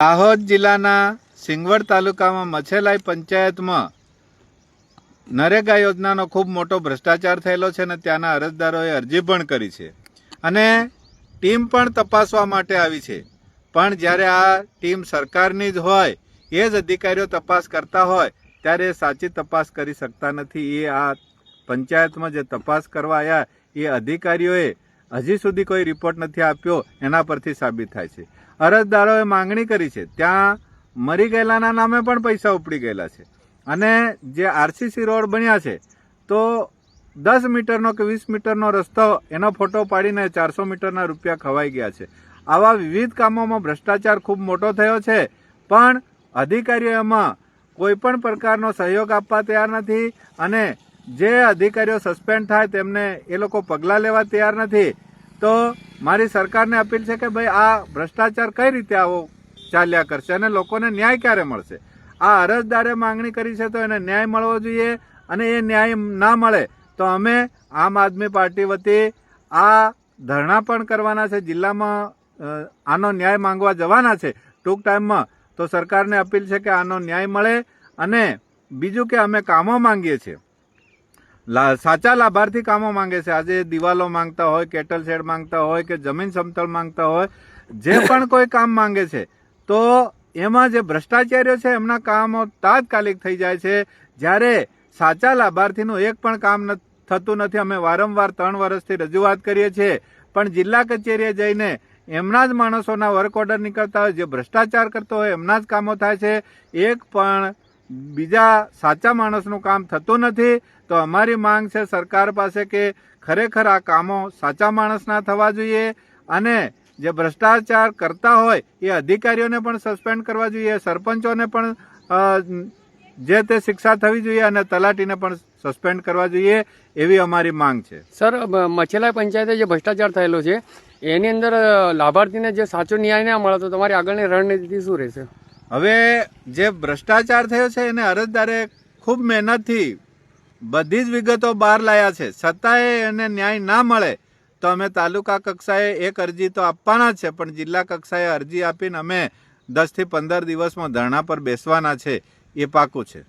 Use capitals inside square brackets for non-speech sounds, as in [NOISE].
દાહોદ જિલ્લાના સિંગવડ તાલુકામાં મછેલાઈ પંચાયતમાં નરેગા યોજનાનો ખૂબ મોટો ભ્રષ્ટાચાર થયેલો છે અને ત્યાંના અરજદારોએ અરજી પણ કરી છે. અને ટીમ પણ તપાસવા માટે આવી છે. પણ જ્યારે આ ટીમ સરકારની જ હોય, એ જ અધિકારીઓ તપાસ કરતા હોય, ત્યારે એ સાચી તપાસ કરી શકતા નથી. એ આ પંચાયતમાં જે તપાસ કરવા આવ્યા એ અધિકારીઓએ હજી સુધી કોઈ રિપોર્ટ નથી આપ્યો, એના પરથી સાબિત થાય છે. અરજદારોએ માંગણી કરી છે. ત્યાં મરી ગયેલાના નામે પણ પૈસા ઉપડી ગયેલા છે. અને જે આરસીસી રોડ બન્યા છે, તો દસ મીટરનો કે વીસ મીટરનો રસ્તો એનો ફોટો પાડીને ચારસો મીટરના રૂપિયા ખવાઈ ગયા છે. આવા વિવિધ કામોમાં ભ્રષ્ટાચાર ખૂબ મોટો થયો છે, પણ અધિકારીઓ એમાં કોઈ પણ પ્રકારનો સહયોગ આપવા તૈયાર નથી અને જે અધિકારીઓ સસ્પેન્ડ થાય તેમને એ લોકો પગલાં લેવા તૈયાર નથી. તો મારી સરકારને અપીલ છે કે ભાઈ આ ભ્રષ્ટાચાર કઈ રીતે આવો ચાલ્યા કરશે અને લોકોને ન્યાય ક્યારે મળશે? આ અરજદારે માંગણી કરી છે તો એને ન્યાય મળવો જોઈએ અને એ ન્યાય ના મળે તો અમે આમ આદમી પાર્ટી વતી આ ધરણા પણ કરવાના છે, જિલ્લામાં આનો ન્યાય માંગવા જવાના છે ટૂંક ટાઈમમાં. તો સરકારને અપીલ છે કે આનો ન્યાય મળે અને બીજું કે અમે કામો માંગીએ છીએ. સાચા લાભાર્થી કામો માંગે છે. આજે દિવાલો માંગતા હોય કેટલ શેડ માંગતા હોય કે જમીન સમતળ માંગતા હોય જે [COUGHS] પણ કોઈ કામ માંગે છે તો એમાં જે ભ્રષ્ટાચારીઓ છે એમના કામો તાત્કાલિક થઈ જાય છે. જ્યારે સાચા લાભાર્થીનું એક પણ કામ થતું નથી અમે વારંવાર ત્રણ વર્ષથી રજૂઆત કરીએ છીએ. પણ જિલ્લા કચેરીએ જઈને એમના જ માણસોના વર્ક ઓર્ડર નીકળતા હોય જે ભ્રષ્ટાચાર કરતો હોય એમના જ કામો થાય છે. એક પણ બીજા સાચા માણસનું કામ થતું નથી, તો અમારી માંગ છે સરકાર પાસે કે ખરેખર આ કામો સાચા માણસના થવા જોઈએ અને જે ભ્રષ્ટાચાર કરતા હોય એ અધિકારીઓને પણ સસ્પેન્ડ કરવા જોઈએ, સરપંચોને પણ જે તે શિક્ષા થવી જોઈએ અને તલાટીને પણ સસ્પેન્ડ કરવા જોઈએ એવી અમારી માંગ છે. સર મચેલા પંચાયતે જે ભ્રષ્ટાચાર થયેલો છે, એની અંદર લાભાર્થીને જે સાચો ન્યાય ના મળે તો તમારી આગળની રણનીતિ શું રહેશે? હવે જે ભ્રષ્ટાચાર થયો છે એને અરજદારે ખૂબ મહેનતથી બધી જ વિગતો બહાર લાયા છે. છતાંય એને ન્યાય ના મળે તો અમે તાલુકા કક્ષાએ એક અરજી તો આપવાના છે, પણ જિલ્લા કક્ષાએ અરજી આપીને અમે દસથી પંદર દિવસમાં ધરણા પર બેસવાના છે એ પાકું છે.